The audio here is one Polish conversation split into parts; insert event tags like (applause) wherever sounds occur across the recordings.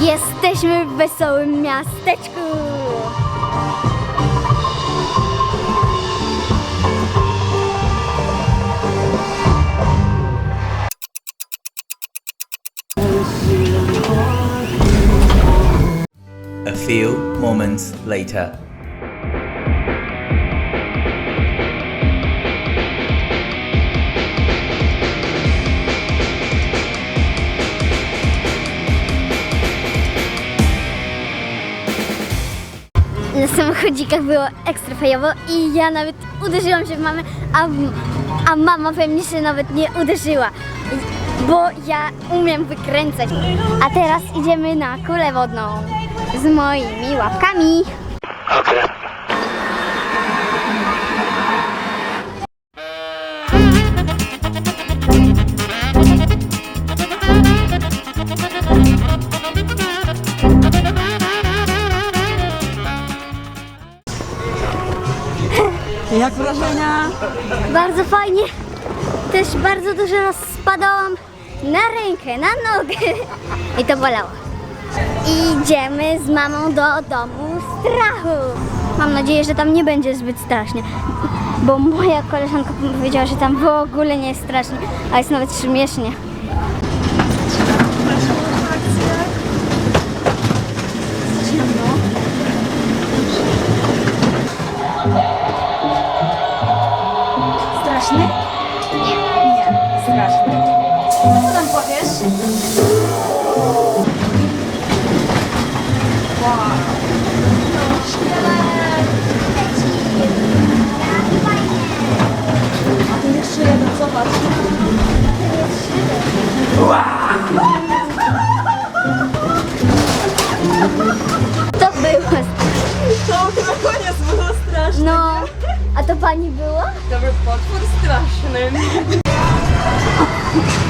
Jesteśmy w wesołym miasteczku. A few moments later. Na samochodzikach było ekstra fajowo i ja nawet uderzyłam się w mamę, a, a mama we mnie się nawet nie uderzyła, bo ja umiem wykręcać. A teraz idziemy na kulę wodną z moimi łapkami. Jak wrażenia? Bardzo fajnie. Też bardzo dużo raz spadałam na rękę, na nogę i to bolało. Idziemy z mamą do domu strachu. Mam nadzieję, że tam nie będzie zbyt strasznie, bo moja koleżanka powiedziała, że tam w ogóle nie jest strasznie, a jest nawet śmiesznie. Co tam powiesz? A tu jeszcze jeden, zobacz. To było. To chyba koniec było straszne. No, a to pani było? To był potwór straszny. you (laughs)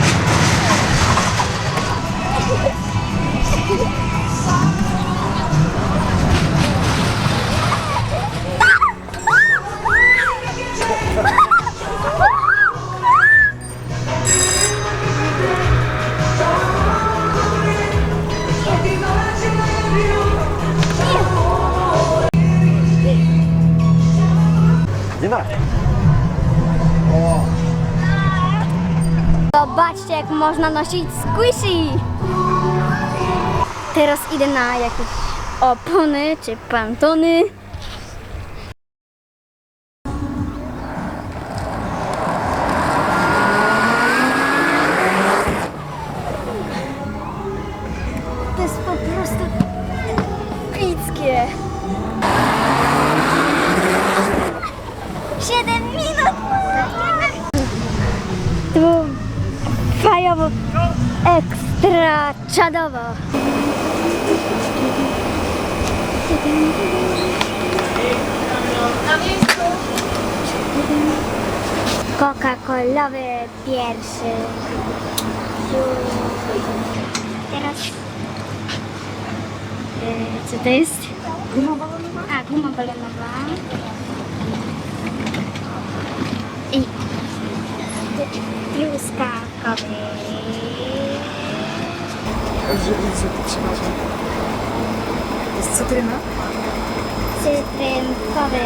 Jak można nosić squishy. Teraz idę na jakieś opony czy pantony. Ekstra czadowo. Coca-Colowy pierwszy. Teraz... e, Co to jest? Guma balonowa? A, guma balonowa. Jest cytryna? Cytrynkowy.